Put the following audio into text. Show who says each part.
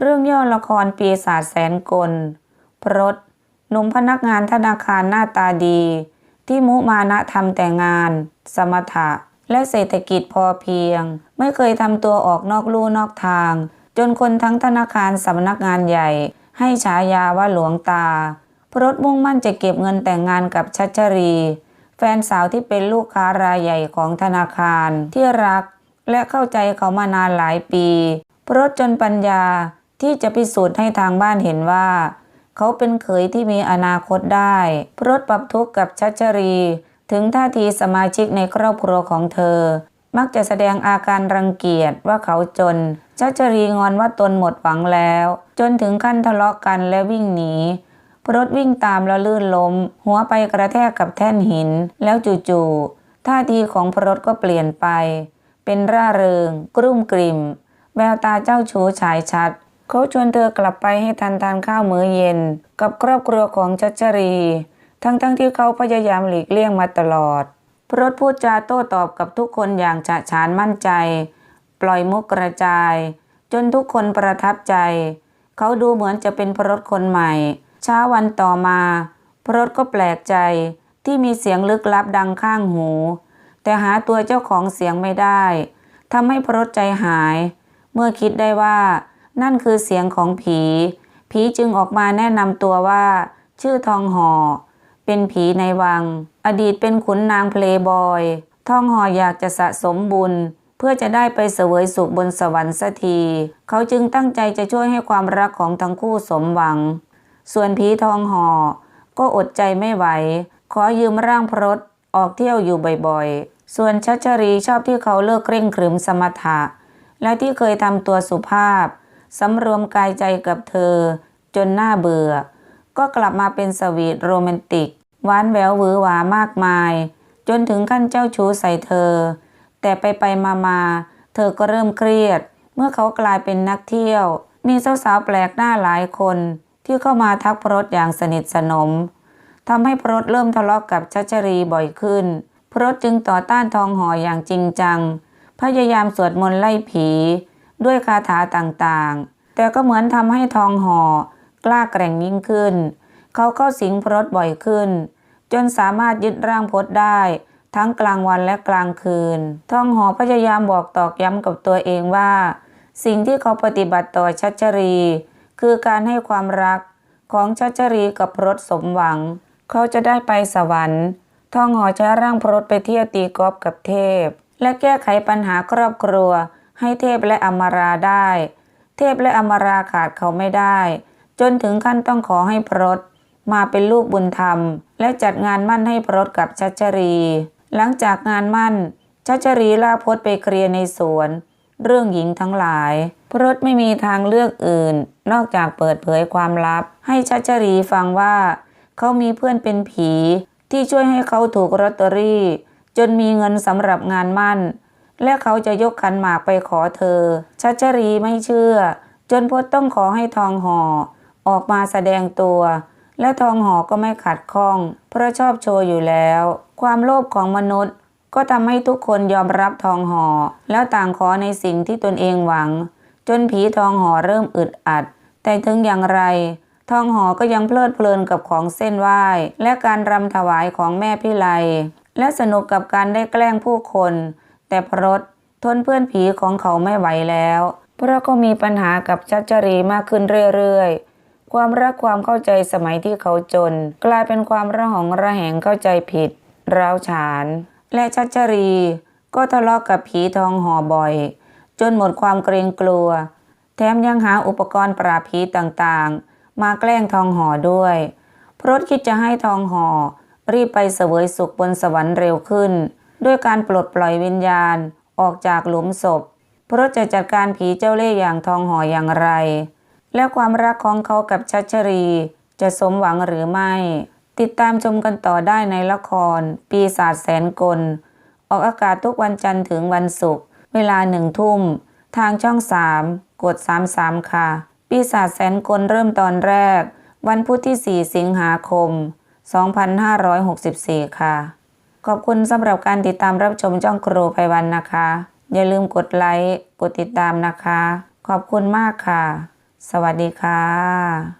Speaker 1: เรื่องย่อละครปีศาจแสนกล พรตหนุ่มพนักงานธนาคารหน้าตาดี ที่มุมานะทำแต่งาน สมถะ และเศรษฐกิจพอเพียง ไม่เคยทำตัวออกนอกลู่นอกทาง จนคนทั้งธนาคารสำนักงานใหญ่ ให้ฉายาว่าหลวงตา พรตมุ่งมั่นจะเก็บเงินแต่งงานกับชัชรี แฟนสาวที่เป็นลูกค้ารายใหญ่ของธนาคารที่รัก และเข้าใจเขามานานหลายปี พรตจนปัญญา ที่จะพิสูจน์ให้ทางบ้านเห็นว่า เขาเป็นเขยที่มีอนาคตได้พรตปรับทุกข์กับชัชรี ถึงท่าทีสมาชิกในครอบครัวของเธอ มักจะแสดงอาการรังเกียจว่าเขาจนชัชรีงอนว่าตนหมดหวังแล้ว จนถึงขั้นทะเลาะกันและวิ่งหนีพรตวิ่งตามแล้วลื่นล้ม หัวไปกระแทกกับแท่นหิน แล้วจู่ๆท่าทีของพรตก็เปลี่ยนไป เป็นร่าเริง กรุ่มกริ่ม แววตาเจ้าชู้ฉายชัด เขาชวนเธอกลับไปให้ทันทานข้าวมื้อเย็น กับครอบครัวของชัชรี ทั้งๆทที่เขาพยายามหลีกเลี่ยงมาตลอดพรตพูดจาโต้ตอบกับทุกคนอย่างฉะฉานมั่นใจ ปล่อยมุกกระจาย จนทุกคนประทับใจ เขาดูเหมือนจะเป็นพรตคนใหม่ เช้าวันต่อมา พรตก็แปลกใจที่มีเสียงลึกลับดังข้างหู แต่หาตัวเจ้าของเสียงไม่ได้ทำให้พรตใจหาย เมื่อคิดได้ว่า นั่นคือเสียงของผี ผีจึงออกมาแนะนำตัวว่า ชื่อทองหอ เป็นผีในวัง อดีตเป็นขุนนางเพลย์บอย ทองหออยากจะสะสมบุญ เพื่อจะได้ไปเสวยสุขบนสวรรค์สักที เขาจึงตั้งใจจะช่วยให้ความรักของทั้งคู่สมหวัง ส่วนผีทองหอ ก็อดใจไม่ไหว ขอยืมร่างพรตออกเที่ยวอยู่บ่อยๆ ส่วนชัชรีชอบที่เขาเลิกเคร่งครึมสมถะ และที่เคยทำตัวสุภาพ สำรวมกายใจกับเธอ จนน่าเบื่อ ก็กลับมาเป็นสวีทโรแมนติกหวานแหววหวือหวามากมาย จนถึงขั้นเจ้าชู้ใส่เธอ แต่ไปไปมามาเธอก็เริ่มเครียด เมื่อเขากลายเป็นนักเที่ยว มีสาวๆแปลกหน้าหลายคนที่เข้ามาทักพรตอย่างสนิทสนมทำให้พรตเริ่มทะเลาะกกับชัชรีบ่อยขึ้น พรตจึงต่อต้านทองหออย่างจริงจัง พยายามสวดมนต์ไล่ผี ด้วยคาถาต่างๆ แต่ก็เหมือนทำให้ทองห่อกล้าแกร่งยิ่งขึ้น เขาเข้าสิงพรตบ่อยขึ้น จนสามารถยึดร่างพรตได้ ทั้งกลางวันและกลางคืน ทองหอพยายามบอกตอกย้ำกับตัวเองว่า สิ่งที่เขาปฏิบัติต่อชัชรี คือการให้ความรักของชัชรีกับพรตสมหวัง เขาจะได้ไปสวรรค์ทองหอใช้ร่างพรตไปเที่ยวตีกอล์ฟกับเทพ และแก้ไขปัญหาครอบครัว ให้เทพและอมราได้ เทพและอมราขาดเขาไม่ได้ จนถึงขั้นต้องขอให้พรตมาเป็นลูกบุญธรรม และจัดงานมั่นให้พรตกับชัชรี หลังจากงานมั่น ชัชรีลาพรตไปเคลียร์ในสวน เรื่องหญิงทั้งหลาย พรตไม่มีทางเลือกอื่น นอกจากเปิดเผยความลับ ให้ชัชรีฟังว่า เขามีเพื่อนเป็นผีที่ช่วยให้เขาถูกลอตเตอรี่ จนมีเงินสำหรับงานมั่น และเขาจะยกขันหมากไปขอเธอ ชัชรีไม่เชื่อ จนพจน์ต้องขอให้ทองห่อออกมาแสดงตัว และทองห่อก็ไม่ขัดข้อง เพราะชอบโชว์อยู่แล้ว ความโลภของมนุษย์ ก็ทำให้ทุกคนยอมรับทองห่อแล้วต่างขอในสิ่งที่ตนเองหวัง จนผีทองห่อเริ่มอึดอัด แต่ถึงอย่างไร ทองห่อก็ยังเพลิดเพลินกับของเส้นไหว้ และการรำถวายของแม่พิไลและสนุกกับการได้แกล้งผู้คน แต่พรตทนเพื่อนผีของเขาไม่ไหวแล้ว เพราะก็มีปัญหากับชัชรีมากขึ้นเรื่อยๆ ความรักความเข้าใจสมัยที่เขาจน กลายเป็นความระหองระแหงเข้าใจผิด ร้าวฉาน และชัชรีก็ทะเลาะกกับผีทองห่อบ่อย จนหมดความเกรงกลัว แถมยังหาอุปกรณ์ปราบผีต่างๆ มาแกล้งทองห่อด้วยพรตคิดจะให้ทองห่อรีบไปเสวยสุขบนสวรรค์เร็วขึ้น ด้วยการปลดปล่อยวิญญาณออกจากหลุมศพพรตจะจัดการผีเจ้าเล่ห์อย่างทองห่ออย่างไร และความรักของเขากับชัชรี จะสมหวังหรือไม่ ติดตามชมกันต่อได้ในละคร ปีศาจแสนกล ออกอากาศทุกวันจันทร์ถึงวันศุกร์เวลาหนึ่งทุ่ม ทางช่อง 3 กด 33 ค่ะ ปีศาจแสนกลเริ่มตอนแรก วันพุธที่ 4 สิงหาคม 2564 ค่ะ ขอบคุณสำหรับการติดตามรับชมจ้องครูไพวันนะคะ อย่าลืมกดไลค์ กดติดตามนะคะ ขอบคุณมากค่ะ สวัสดีค่ะ